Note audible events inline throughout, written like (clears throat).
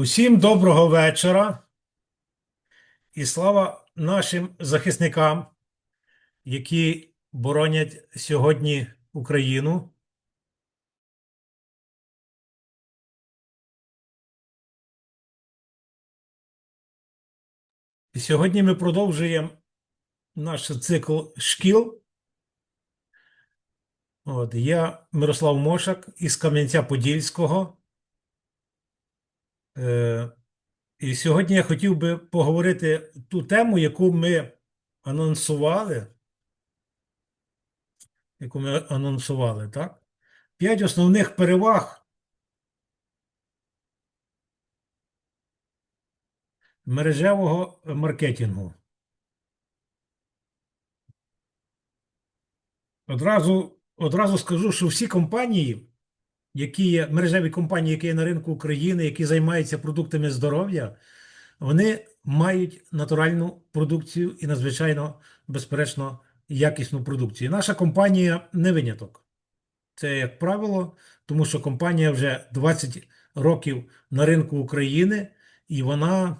Усім доброго вечора і слава нашим захисникам, які боронять сьогодні Україну. І сьогодні ми продовжуємо наш цикл шкіл. От, я Мирослав Мошак із Кам'янця-Подільського. Е, і сьогодні я хотів би поговорити ту тему, яку ми анонсували. Яку ми анонсували, так? П'ять основних переваг мережевого маркетингу. Одразу, одразу скажу, що всі компанії, які є мережеві компанії, які є на ринку України, які займаються продуктами здоров'я, вони мають натуральну продукцію і надзвичайно, безперечно, якісну продукцію. Наша компанія не виняток. Це, як правило, тому що компанія вже 20 років на ринку України, і вона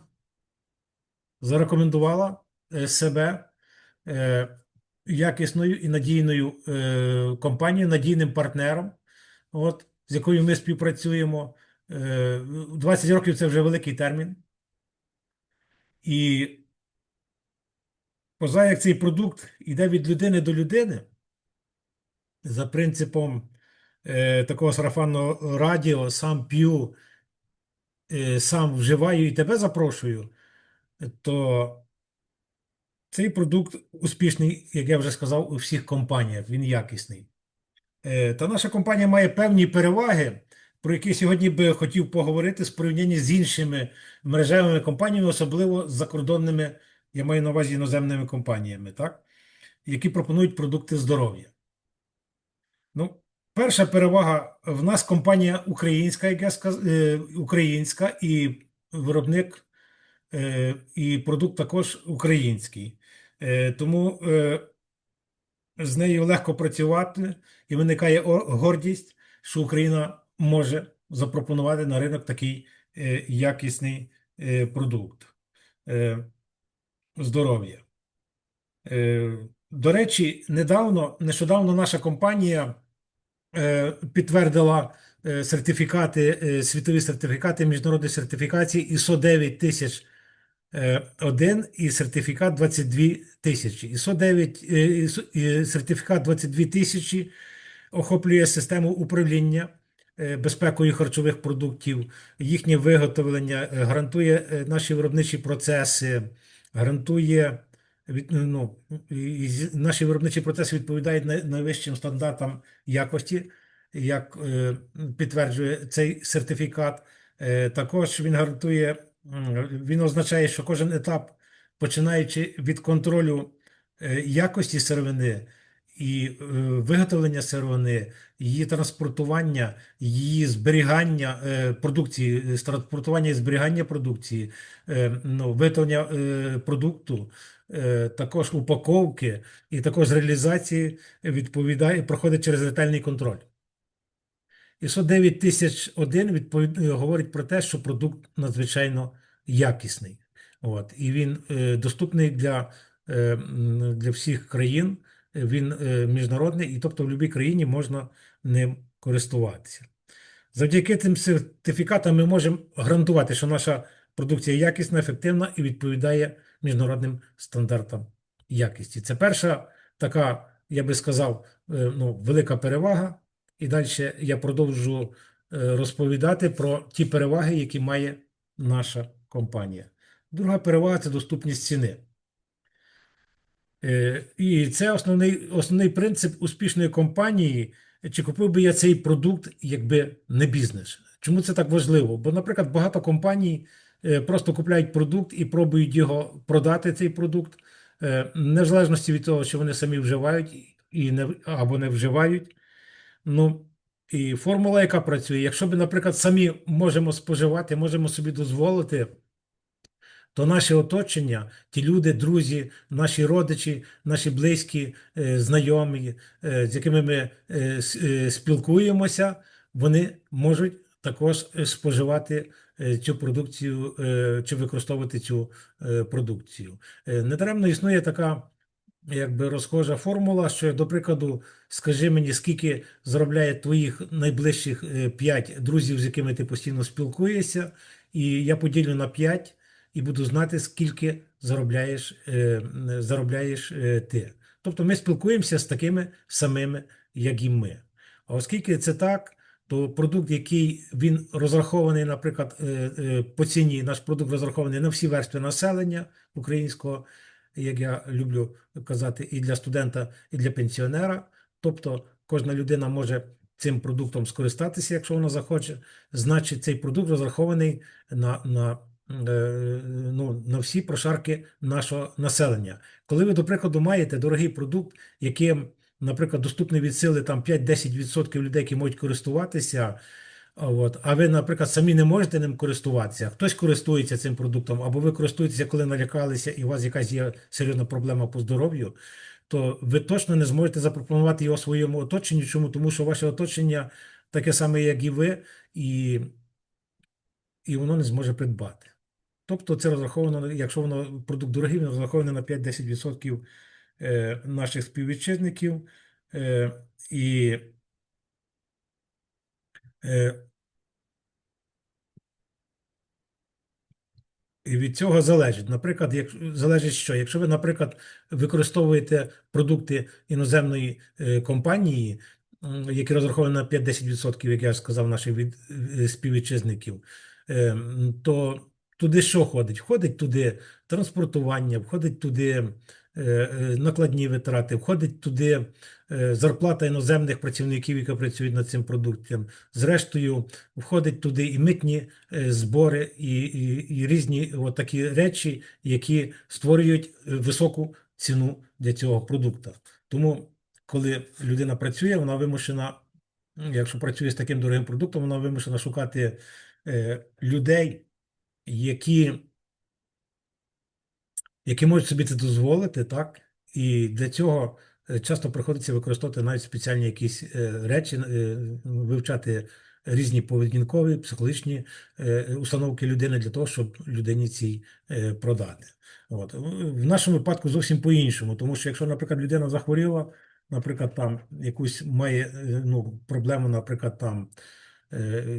зарекомендувала е, себе е, якісною і надійною е, компанією, надійним партнером, от, з якою ми співпрацюємо. Е, 20 років це вже великий термін. І поза як цей продукт йде від людини до людини, за принципом е, такого сарафанного радіо, сам п'ю, е, сам вживаю і тебе запрошую, то цей продукт успішний, як я вже сказав, у всіх компаніях, він якісний. Е, Та наша компанія має певні переваги, про які сьогодні би хотів поговорити з порівнянні з іншими мережевими компаніями, особливо з закордонними, я маю на увазі іноземними компаніями, так? які пропонують продукти здоров'я. Ну, перша перевага в нас компанія українська, як я сказ... е, українська, і виробник, е, і продукт також український. Тому з нею легко працювати, і виникає гордість, що Україна може запропонувати на ринок такий е, якісний е, продукт е, здоров'я. До речі, недавно, нещодавно наша компанія підтвердила сертифікати, світові сертифікати міжнародної сертифікації ISO 9000 е, один і сертифікат 22 тисячі. ISO 9, е, е, сертифікат 22 тисячі охоплює систему управління е, безпекою харчових продуктів, їхнє виготовлення, е, гарантує е, наші виробничі процеси, гарантує ну, наші виробничі процеси відповідають най- найвищим стандартам якості, як підтверджує цей сертифікат. Також він гарантує, він означає, що кожен етап, починаючи від контролю якості сировини і е, виготовлення сировини, її транспортування, її зберігання е, продукції, е, транспортування і зберігання продукції, е, ну, виготовлення продукту, також упаковки і також реалізації відповідає, проходить через ретельний контроль. ISO 9001 відповід... говорить про те, що продукт надзвичайно якісний. От. І він е, доступний для, е, для всіх країн, він е, міжнародний, і тобто в будь-якій країні можна ним користуватися. Завдяки цим сертифікатам ми можемо гарантувати, що наша продукція якісна, ефективна і відповідає міжнародним стандартам якості. Це перша така, я би сказав, е, ну, велика перевага. І далі я продовжу е, розповідати про ті переваги, які має наша компанія. Друга перевага це доступність ціни. Е, І це основний, основний принцип успішної компанії. Чи купив би я цей продукт, якби не бізнес? Чому це так важливо? Бо, наприклад, багато компаній е, просто купляють продукт і пробують його продати, цей продукт, е, незалежності від того, що вони самі вживають і не, або не вживають. Ну, і формула, яка працює, якщо ми, наприклад, самі можемо споживати, можемо собі дозволити, то наше оточення, ті люди, друзі, наші родичі, наші близькі, е, знайомі, е, з якими ми е, спілкуємося, вони можуть також споживати цю продукцію чи використовувати цю продукцію. Недаремно існує така якби розхожа формула, що, до прикладу, скажи мені, скільки заробляє твоїх найближчих 5 друзів, з якими ти постійно спілкуєшся, і я поділю на 5 і буду знати, скільки заробляєш, е, заробляєш е, ти. Тобто ми спілкуємося з такими самими, як і ми. А оскільки це так, то продукт, який він розрахований, наприклад, е, по ціні, наш продукт розрахований на всі верстви населення українського, як я люблю казати, і для студента, і для пенсіонера. Тобто кожна людина може цим продуктом скористатися, якщо вона захоче. Значить, цей продукт розрахований на, на, ну, на всі прошарки нашого населення. Коли ви, до прикладу, маєте дорогий продукт, яким, наприклад, доступний від сили там 5-10% людей, які можуть користуватися. От, а ви, наприклад, самі не можете ним користуватися, хтось користується цим продуктом, або ви користуєтеся, коли налякалися, і у вас якась є серйозна проблема по здоров'ю, то ви точно не зможете запропонувати його своєму оточенню. Чому? Тому що ваше оточення таке саме, як і ви, і, і воно не зможе придбати. Тобто це розраховано, якщо воно продукт дорогий, він розрахований на 5-10% е, наших співвітчизників. Е, і е, І від цього залежить. Наприклад, як залежить що? Якщо ви, наприклад, використовуєте продукти іноземної е, компанії, які розраховані на 5-10%, як я сказав, наших від, е, співвітчизників, е, то туди що ходить? Входить туди транспортування, входить туди е, е, накладні витрати, входить туди е, зарплата іноземних працівників, які працюють над цим продуктом. Зрештою, входить туди і митні збори, і, і, і різні такі речі, які створюють високу ціну для цього продукту. Тому, коли людина працює, вона вимушена, якщо працює з таким дорогим продуктом, вона вимушена шукати людей, які які можуть собі це дозволити, так? І для цього е, часто приходиться використовувати навіть спеціальні якісь е, речі, е, вивчати різні поведінкові, психологічні установки людини для того, щоб людині цій продати. От. В нашому випадку зовсім по-іншому, тому що якщо, наприклад, людина захворіла, наприклад, там якусь має ну, проблему, наприклад, там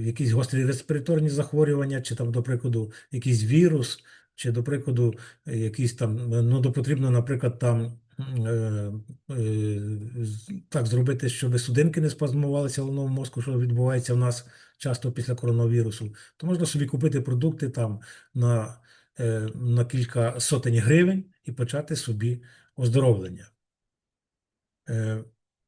якісь гострі респіраторні захворювання, чи там, до прикладу, якийсь вірус, чи, до прикладу, е, якийсь там, е, ну, потрібно, наприклад, там е, е, так зробити, щоб судинки не спазмувалися в головному мозку, що відбувається в нас часто після коронавірусу, то можна собі купити продукти там на, е, на кілька сотень гривень і почати собі оздоровлення.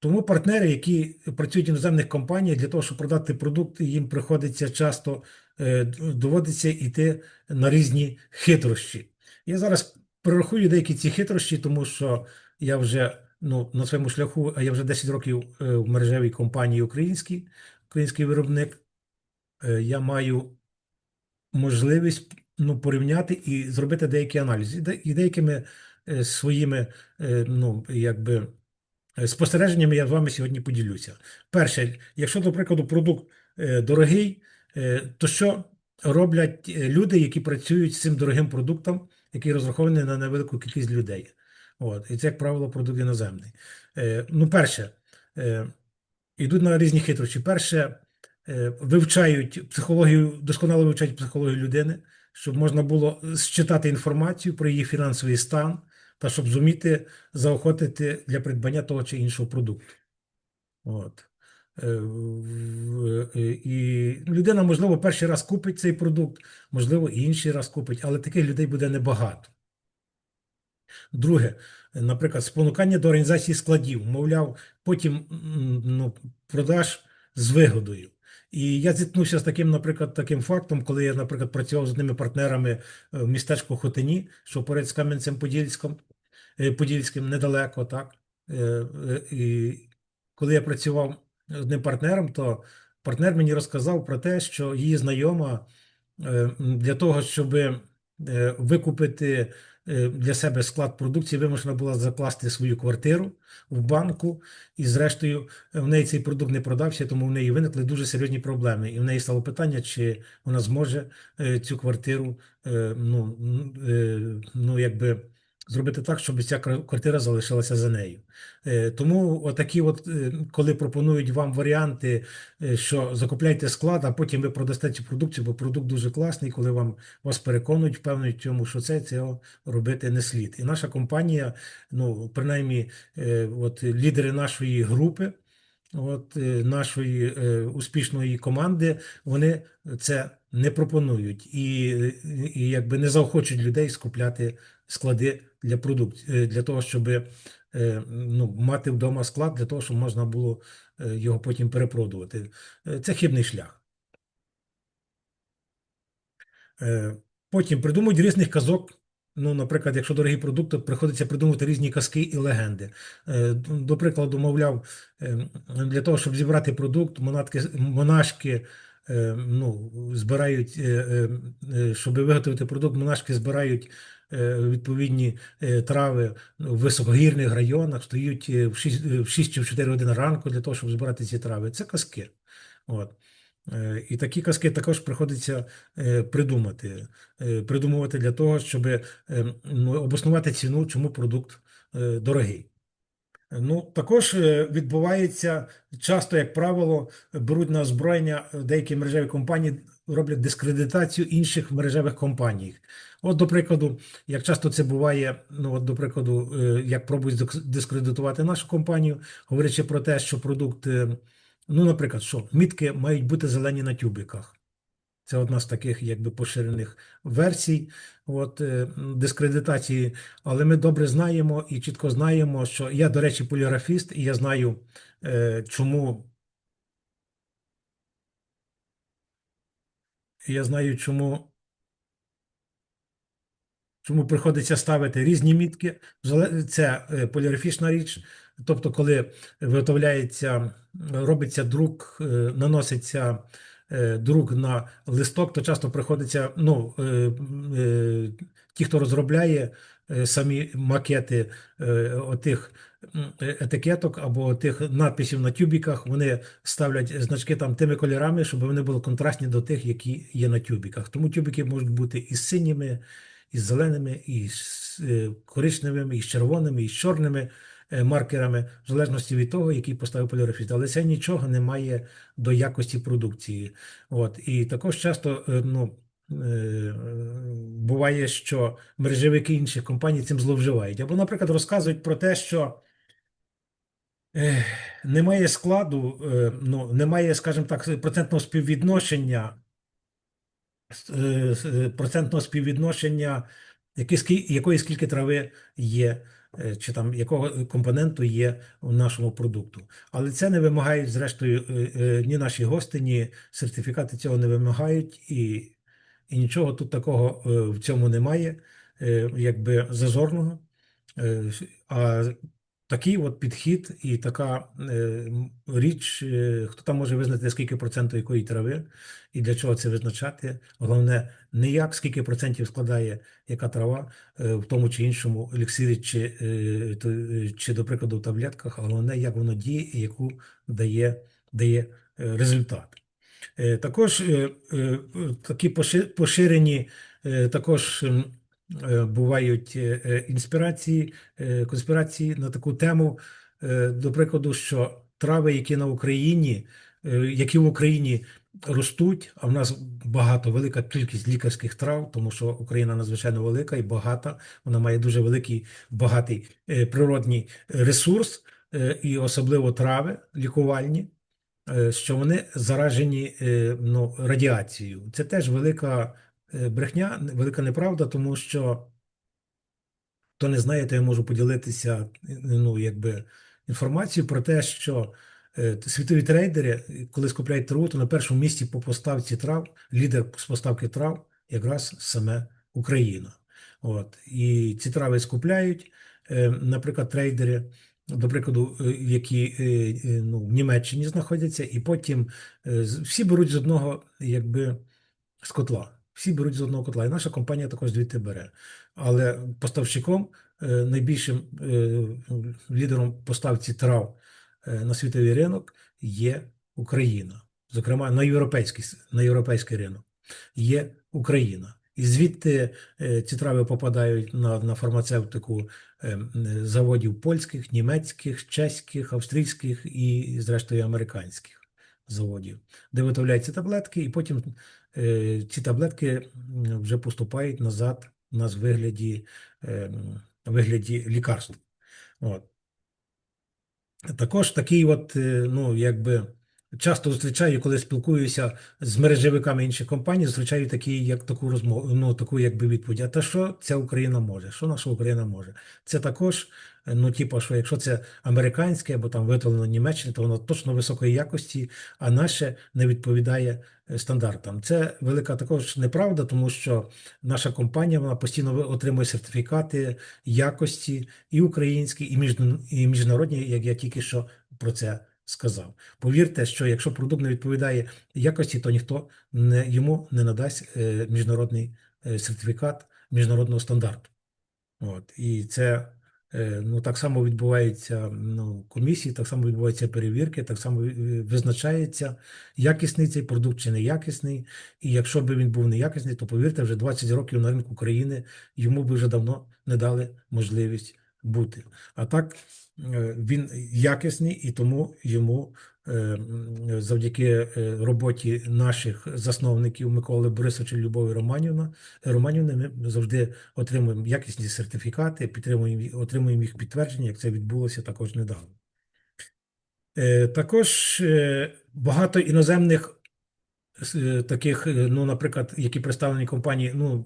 Тому партнери, які працюють в іноземних компаніях, для того, щоб продати продукт, їм приходиться часто е, доводиться йти на різні хитрощі. Я зараз перерахую деякі ці хитрощі, тому що я вже ну, на своєму шляху, а я вже 10 років е, в мережевій компанії українській, український виробник. Е, Я маю можливість ну, порівняти і зробити деякі аналізи. І деякими своїми ну, якби, спостереженнями я з вами сьогодні поділюся. Перше, якщо, до прикладу, продукт е, дорогий, е, то що роблять е, люди, які працюють з цим дорогим продуктом, який розрахований на невелику кількість людей? От, і це, як правило, продукт іноземний. Е, Ну, перше, е, йдуть на різні хитрощі. Перше, е, вивчають психологію, досконало вивчають психологію людини, щоб можна було считати інформацію про її фінансовий стан та щоб зуміти заохотити для придбання того чи іншого продукту. От. Е, е, І людина, можливо, перший раз купить цей продукт, можливо, і інший раз купить, але таких людей буде небагато. Друге, наприклад, спонукання до організації складів, мовляв, потім ну, продаж з вигодою. І я зіткнувся з таким, наприклад, таким фактом, коли я, наприклад, працював з одними партнерами е, в містечку Хотині, що поряд з Кам'янцем-Подільським, е, Подільським недалеко, так. Е, І коли я працював з одним партнером, то партнер мені розказав про те, що її знайома для того, щоб викупити для себе склад продукції, вимушена була закласти свою квартиру в банку, і зрештою е, в неї цей продукт не продався, тому в неї виникли дуже серйозні проблеми. І в неї стало питання, чи вона зможе е, цю квартиру е, ну, е, ну, якби зробити так, щоб ця квартира залишилася за нею. Е, Тому отакі, от, е, коли пропонують вам варіанти, е, що закупляйте склад, а потім ви продасте цю продукцію, бо продукт дуже класний, коли вам вас переконують, впевнюють в цьому, що це цього робити не слід. І наша компанія, ну принаймні, от лідери нашої групи. От нашої успішної команди вони це не пропонують і, і якби не заохочують людей скупляти склади для продукції для того, щоб е, ну, мати вдома склад для того, щоб можна було е, його потім перепродувати. Е, Це хибний шлях. Е, Потім придумують різних казок. Ну, наприклад, якщо дорогі продукти, приходиться придумувати різні казки і легенди. Е, До прикладу, мовляв, е, для того, щоб зібрати продукт, монатки, монашки е, ну, збирають, е, е, е, щоб виготовити продукт, монашки збирають е, відповідні е, трави в високогірних районах, стоять е, в 6, в 6 чи в 4 години ранку для того, щоб збирати ці трави. Це казки. От. Е, І такі казки також приходиться е, придумати, е, придумувати для того, щоб е, ну, обоснувати ціну, чому продукт е, дорогий. Ну, також е, відбувається часто, як правило, беруть на озброєння е, деякі мережеві компанії, роблять дискредитацію інших мережевих компаній. От, до прикладу, як часто це буває, ну от, до прикладу, е, як пробують дискредитувати нашу компанію, говорячи про те, що продукт, ну, наприклад, що мітки мають бути зелені на тюбиках. Це одна з таких якби поширених версій от, е, дискредитації. Але ми добре знаємо і чітко знаємо, що я, до речі, поліграфіст, і я знаю, е, чому. Я знаю, чому, чому приходиться ставити різні мітки. Це е, поліграфічна річ. Тобто, коли виготовляється, робиться друк, наноситься друк на листок, то часто приходиться, ну, е, е, ті, хто розробляє е, самі макети е, отих е, етикеток або тих надписів на тюбіках, вони ставлять значки там тими кольорами, щоб вони були контрастні до тих, які є на тюбіках. Тому тюбіки можуть бути і синіми, і зеленими, і е, коричневими, і з червоними, і з чорними е, маркерами, в залежності від того, який поставив поліграфіст. Але це нічого не має до якості продукції. От. І також часто е, ну, е, буває, що мережевики інших компаній цим зловживають. Або, наприклад, розказують про те, що е, немає складу, е, ну, немає, скажімо так, процентного співвідношення е, е, процентного співвідношення, які, скі- якої скільки трави є, е, чи там якого компоненту є в нашому продукту. Але це не вимагають, зрештою, е, е, ні наші гості, ні сертифікати цього не вимагають, і, і нічого тут такого е, в цьому немає, е, якби зазорного. Е, А такий от підхід і така е, річ, е, хто там може визнати, скільки процентів якої трави і для чого це визначати. Головне, не як скільки процентів складає яка трава е, в тому чи іншому еліксирі, чи, е, то- е, чи до прикладу, в таблетках, а головне, як воно діє і яку дає, дає е, результат. Е, Також е, е, такі поширені е, також бувають е, е, інспірації, е, конспірації на таку тему, е, до прикладу, що трави, які на Україні, е, які в Україні ростуть, а в нас багато, велика кількість лікарських трав, тому що Україна надзвичайно велика і багата, вона має дуже великий, багатий е, природній ресурс, е, і особливо трави лікувальні е, що вони заражені е, ну, радіацією. Це теж велика е, брехня, велика неправда, тому що хто не знає, то я можу поділитися е, ну, якби, інформацією про те, що е, світові трейдери, коли скупляють траву, то на першому місці по поставці трав, лідер з поставки трав якраз саме Україна. От. І ці трави скупляють, е, наприклад, трейдери, до прикладу, е, які е, е, ну, в Німеччині знаходяться, і потім е, всі беруть з одного якби, з котла. Всі беруть з одного котла, і наша компанія також звідти бере. Але поставщиком, е, найбільшим е, лідером поставці трав е, на світовий ринок є Україна. Зокрема, на європейський, на європейський ринок є Україна. І звідти ці трави попадають на, на фармацевтику заводів польських, німецьких, чеських, австрійських і, зрештою, американських заводів, де виготовляються таблетки, і потім ці таблетки вже поступають назад у нас в вигляді, е, вигляді лікарств. От. Також такий, от, е, ну, якби часто зустрічаю, коли спілкуюся з мережевиками інших компаній, зустрічаю такі, як таку розмову, ну, таку якби відповідь. А та що ця Україна може? Що наша Україна може? Це також, ну, типу, що якщо це американське або там виготовлено Німеччині, то воно точно високої якості, а наше не відповідає е, стандартам. Це велика також неправда, тому що наша компанія вона постійно отримує сертифікати якості і українські, і міжнародні, як я тільки що про це сказав. Повірте, що якщо продукт не відповідає якості, то ніхто не, йому не надасть е, міжнародний е, сертифікат міжнародного стандарту. От. І це е, ну, так само відбувається ну, комісії, так само відбуваються перевірки, так само визначається, якісний цей продукт чи неякісний. І якщо б він був неякісний, то повірте, вже 20 років на ринку України йому би вже давно не дали можливість бути. А так е, він якісний і тому йому е, завдяки е, роботі наших засновників Миколи Борисовича Любові Романівна, Романівни ми завжди отримуємо якісні сертифікати, підтримуємо, отримуємо їх підтвердження, як це відбулося також недавно. Також багато іноземних таких, ну, наприклад, які представлені компанії, ну,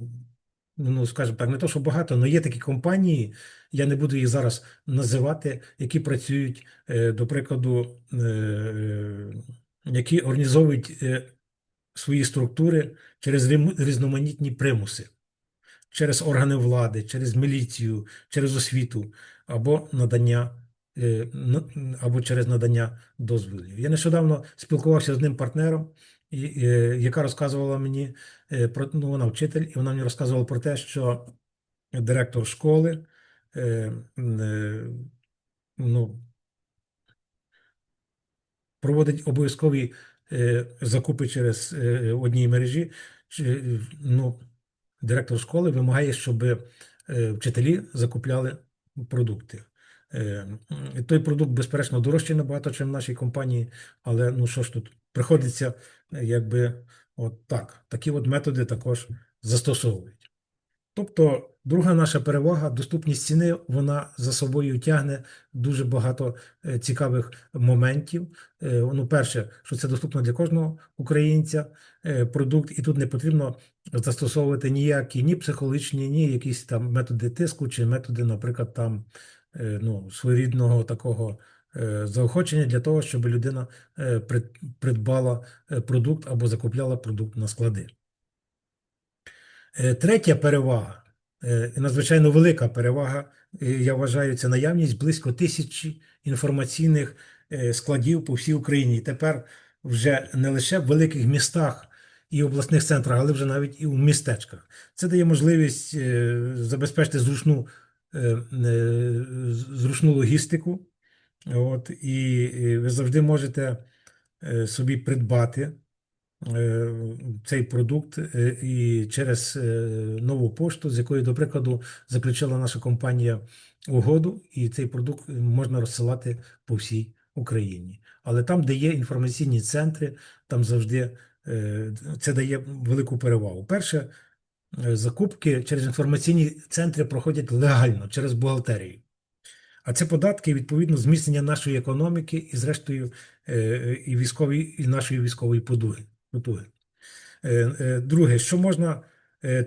ну, скажімо так, не то, що багато, але є такі компанії, я не буду їх зараз називати, які працюють, е, до прикладу, е, які організовують е, свої структури через різноманітні примуси, через органи влади, через міліцію, через освіту або надання. е, на- Або через надання дозволів. Я нещодавно спілкувався з ним партнером, і, е, яка розказувала мені е, про ну, вона вчитель, і вона мені розказувала про те, що директор школи е, е, ну, проводить обов'язкові е, закупи через е, одній мережі. Чи, ну, директор школи вимагає, щоб е, вчителі закупляли продукти. Е, Той продукт, безперечно, дорожчий набагато, ніж в нашій компанії, але ну що ж тут, приходиться е, якби от так, такі от методи також застосовують. Тобто, друга наша перевага доступність ціни, вона за собою тягне дуже багато е, цікавих моментів. Е, Ну, перше, що це доступно для кожного українця продукт, і тут не потрібно застосовувати ніякі ні психологічні, ні якісь там методи тиску, чи методи, наприклад, там ну, своєрідного такого заохочення для того, щоб людина е, придбала е, продукт або закупляла продукт на склади. Е, Третя перевага, е, надзвичайно велика перевага, е, я вважаю, це наявність близько тисячі інформаційних е, складів по всій Україні. Тепер вже не лише в великих містах і обласних центрах, але вже навіть і у містечках. Це дає можливість е, забезпечити зручну, е, е, зручну логістику. От, і, ви завжди можете е, собі придбати е, цей продукт е, і через нову пошту, з якою, до прикладу, заключила наша компанія угоду, і цей продукт можна розсилати по всій Україні. Але там, де є інформаційні центри, там завжди це дає велику перевагу. Перше, закупки через інформаційні центри проходять легально через бухгалтерію. А це податки, відповідно, зміцнення нашої економіки і, зрештою, е, і військової, і нашої військової потуги. Е, е, Друге, що можна,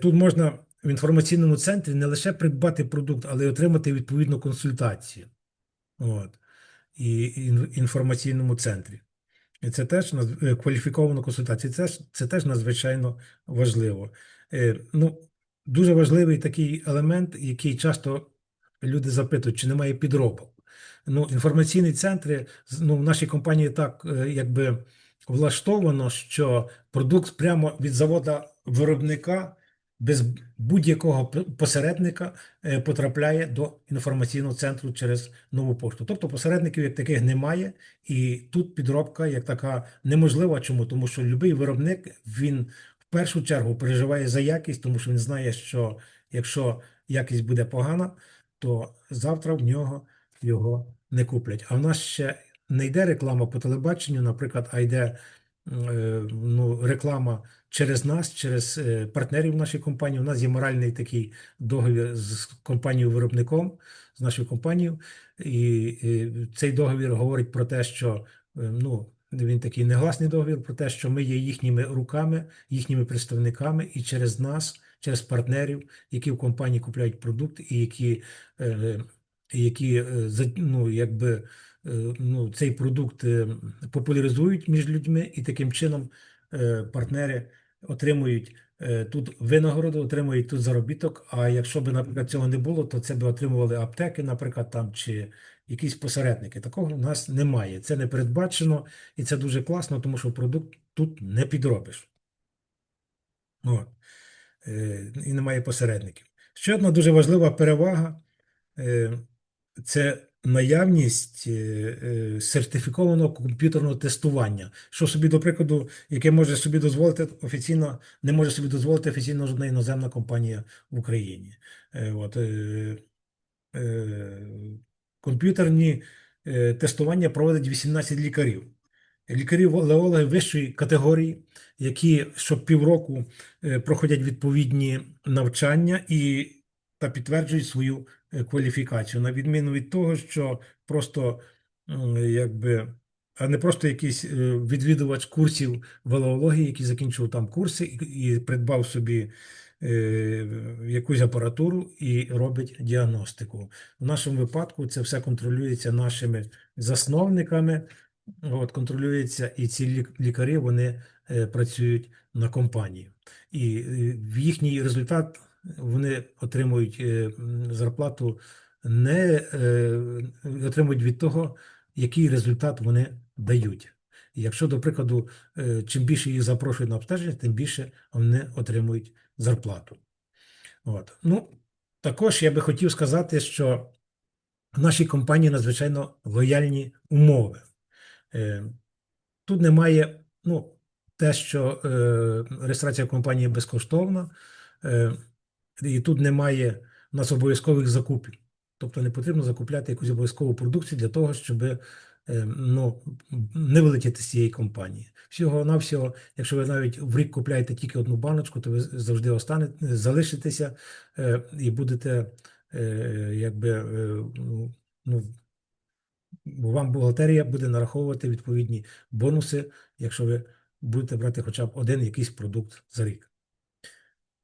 тут можна в інформаційному центрі не лише придбати продукт, але й отримати відповідну консультацію. От. І інформаційному центрі. Це теж кваліфікована консультація. Це, це теж надзвичайно важливо. Ну, дуже важливий такий елемент, який часто люди запитують, чи немає підробок. Ну, інформаційні центри ну, в нашій компанії так, е, якби влаштовано, що продукт прямо від завода виробника без будь-якого посередника е, потрапляє до інформаційного центру через нову пошту. Тобто посередників як таких немає, і тут підробка як така неможлива. Чому? Тому що будь-який виробник він в першу чергу переживає за якість, тому що він знає, що якщо якість буде погана, то завтра в нього його не куплять. А в нас ще не йде реклама по телебаченню, наприклад, а йде е, ну, реклама через нас, через е, партнерів нашої компанії. У нас є моральний такий договір з компанією-виробником, з нашою компанією, і цей договір говорить про те, що е, ну, він такий негласний договір про те, що ми є їхніми руками, їхніми представниками, і через нас, через партнерів, які в компанії купляють продукт, і які, е, які е, ну, якби, е, ну, цей продукт популяризують між людьми, і таким чином партнери отримують тут винагороду, отримують тут заробіток. А якщо б, наприклад, цього не було, то це б отримували аптеки, наприклад, там чи якісь посередники. Такого у нас немає. Це не передбачено, і це дуже класно, тому що продукт тут не підробиш. От. Е, І немає посередників. Ще одна дуже важлива перевага е, це наявність е, сертифікованого комп'ютерного тестування, що собі, до прикладу, яке може собі дозволити офіційно, не може собі дозволити офіційно жодна іноземна компанія в Україні. От, комп'ютерні тестування проводять 18 лікарів. Лікарі-леологи вищої категорії, які щопівроку е, проходять відповідні навчання і та підтверджують свою е, кваліфікацію, на відміну від того, що просто якби, а не просто якийсь е, відвідувач курсів велеології, який закінчив там курси і, придбав собі якусь апаратуру і робить діагностику. В нашому випадку це все контролюється нашими засновниками. От, контролюється, і ці лікарі вони е, працюють на компанії. І е, в їхній результат вони отримують е, зарплату не отримують від того, який результат вони дають. Якщо, до прикладу, чим більше їх запрошують на обстеження, тим більше вони отримують зарплату. От. Ну, також я би хотів сказати, що в нашій компанії надзвичайно лояльні умови. Е, Тут немає, ну, те, що е, реєстрація компанії безкоштовна, е, і тут немає у нас обов'язкових закупів. Тобто не потрібно закупляти якусь обов'язкову продукцію для того, щоб ну, не вилетіти з цієї компанії. Всього-навсього, якщо ви навіть в рік купляєте тільки одну баночку, то ви завжди останете, залишитеся і будете якби, ну, ну, вам бухгалтерія буде нараховувати відповідні бонуси, якщо ви будете брати хоча б один якийсь продукт за рік.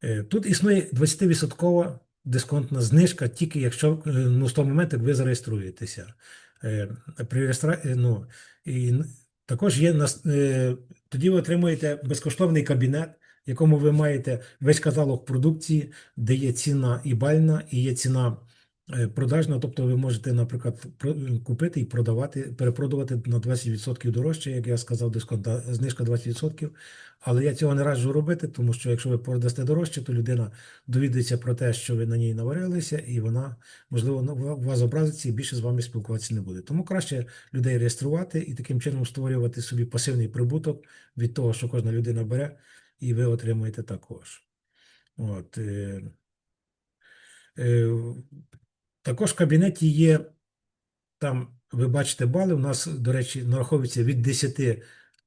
Е, Тут існує 20% дисконтна знижка, тільки якщо е, ну, з того моменту, ви зареєструєтеся. Е, При реєстра... е, ну, і також є нас... тоді ви отримуєте безкоштовний кабінет, в якому ви маєте весь каталог продукції, де є ціна і бальна, і є ціна продажна. Тобто ви можете, наприклад, купити і продавати, перепродавати на 20% дорожче, як я сказав, дисконтна знижка 20%. Але я цього не раджу робити, тому що якщо ви продасте дорожче, то людина довідається про те, що ви на ній наварилися, і вона, можливо, вас образиться і більше з вами спілкуватися не буде. Тому краще людей реєструвати і таким чином створювати собі пасивний прибуток від того, що кожна людина бере, і ви отримуєте також. От, е, е, також в кабінеті є там, ви бачите бали, у нас, до речі, нараховується від 10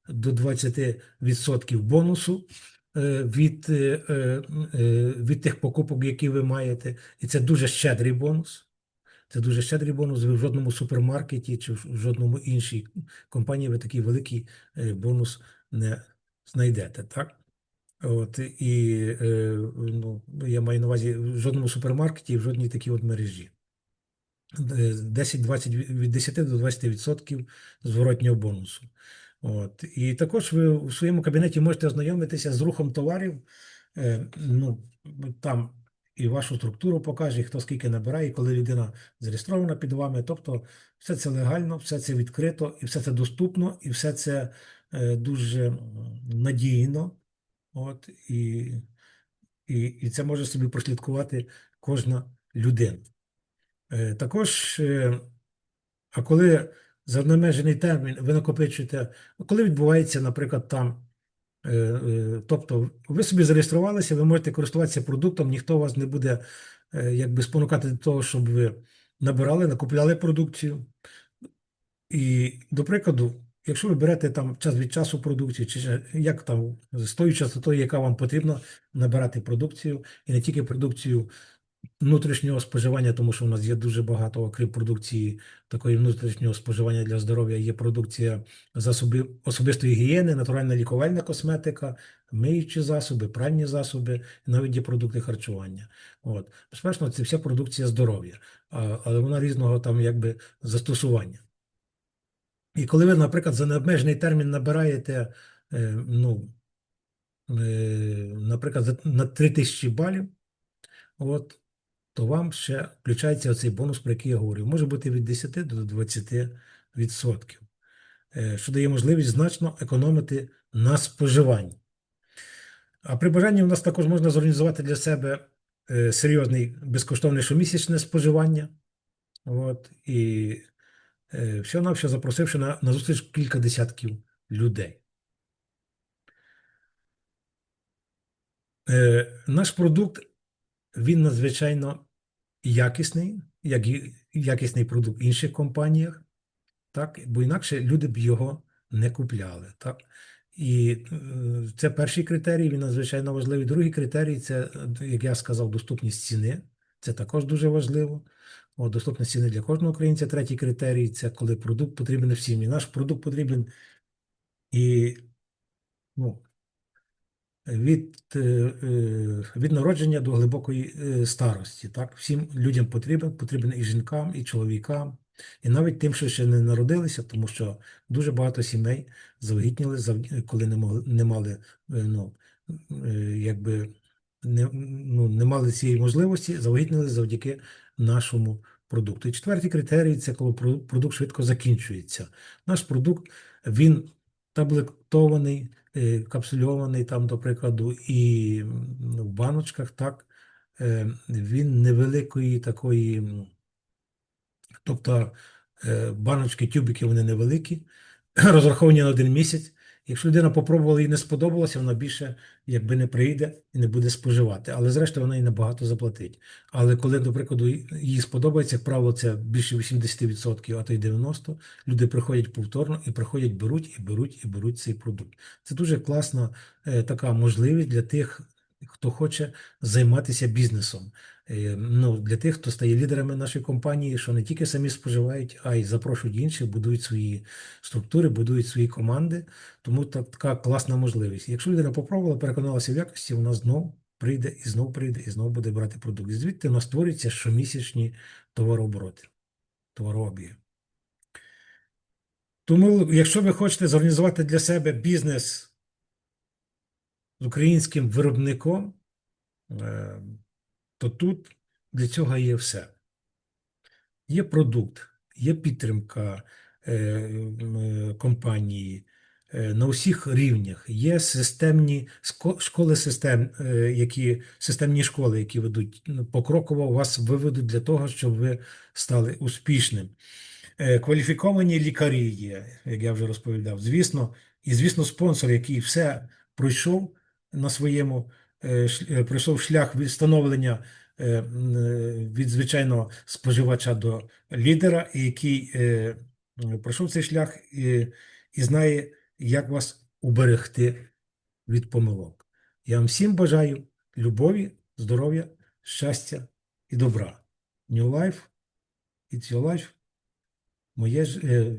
до 20% бонусу е, від, е, е, від тих покупок, які ви маєте. І це дуже щедрий бонус. Це дуже щедрий бонус. Ви в жодному супермаркеті чи в жодному іншій компанії ви такий великий бонус не знайдете. Так? От, і ну, я маю на увазі в жодному супермаркеті і в жодній такій от мережі. Е, 10-20 від 10 до 20% зворотнього бонусу. От. І також ви у своєму кабінеті можете ознайомитися з рухом товарів. Е, ну, там і вашу структуру покаже, і хто скільки набирає, і коли людина зареєстрована під вами. Тобто все це легально, все це відкрито, і все це доступно, і все це е, дуже надійно. От, і, і, і це може собі прослідкувати кожна людина. Е, Також, е, а коли за необмежений термін ви накопичуєте, коли відбувається, наприклад, там, е, тобто ви собі зареєструвалися, ви можете користуватися продуктом, ніхто вас не буде якби спонукати до того, щоб ви набирали, накупляли продукцію. І, до прикладу, якщо ви берете там час від часу продукцію, чи як там з тою частотою, яка вам потрібно набирати продукцію, і не тільки продукцію внутрішнього споживання, тому що у нас є дуже багато, окрім продукції такої внутрішнього споживання для здоров'я, є продукція засоби особистої гігієни, натуральна лікувальна косметика, миючі засоби, пральні засоби, навіть є продукти харчування. От. Безпечно, це вся продукція здоров'я, але вона різного там якби застосування. І коли ви, наприклад, за необмежений термін набираєте, е, ну, е, наприклад, на 3000 балів, от, то вам ще включається оцей бонус, про який я говорив. Може бути від 10 до 20 відсотків, е, що дає можливість значно економити на споживанні. А при бажанні у нас також можна зорганізувати для себе е, серйозний безкоштовне щомісячне споживання. От, і е, всього-навсього запросивши на, на зустріч кілька десятків людей. Е, наш продукт, він надзвичайно якісний, як і якісний продукт в інших компаніях, так, бо інакше люди б його не купляли. Так. І е, це перший критерій, він надзвичайно важливий. Другий критерій це, як я сказав, доступність ціни. Це також дуже важливо. О, доступність ціни для кожного українця. Третій критерій це коли продукт потрібен всім. І наш продукт потрібен і ну, від, е, е, від народження до глибокої е, старості. Так? Всім людям потрібен, потрібен і жінкам, і чоловікам, і навіть тим, що ще не народилися, тому що дуже багато сімей завагітніли, зав- коли не могли, не мали, ну, якби, не, ну, не мали цієї можливості, завагітніли завдяки нашому продукту. І четвертий критерій це коли про- продукт швидко закінчується. Наш продукт він таблетований, е, капсульований там, до прикладу, і в баночках, так, е, він невеликої такої, тобто е, баночки, тюбики, вони невеликі, (clears throat) розраховані на один місяць. Якщо людина попробувала і не сподобалося, вона більше якби не прийде і не буде споживати. Але зрештою вона і набагато заплатить. Але коли, до прикладу, їй сподобається, як правило, це більше 80%, а то й 90%, люди приходять повторно і приходять, беруть і беруть і беруть цей продукт. Це дуже класна е, така можливість для тих, хто хоче займатися бізнесом. Е, ну, для тих, хто стає лідерами нашої компанії, що не тільки самі споживають, а й запрошують інших, будують свої структури, будують свої команди. Тому так, така класна можливість. Якщо людина попробувала, переконалася в якості, вона знов прийде і знов прийде, і знов буде брати продукт. Звідти у нас створюються щомісячні товарообороти, товарообіги. Тому, якщо ви хочете зорганізувати для себе бізнес з українським виробником, е, то тут для цього є все. Є продукт, є підтримка е, е, компанії е, на усіх рівнях. Є системні школи систем, які системні школи, які ведуть ну, покроково вас виведуть для того, щоб ви стали успішним. Кваліфіковані лікарі є, як я вже розповідав. Звісно, і звісно, спонсор, який все пройшов на своєму пройшов шлях від становлення е, е, від звичайного споживача до лідера, який е, пройшов цей шлях і, і знає, як вас уберегти від помилок. Я вам всім бажаю любові, здоров'я, щастя і добра. New life, it's your life. Моє е,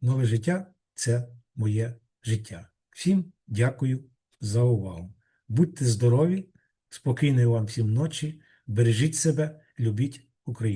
нове життя це моє життя. Всім дякую за увагу. Будьте здорові, спокійної вам всім ночі, бережіть себе, любіть Україну.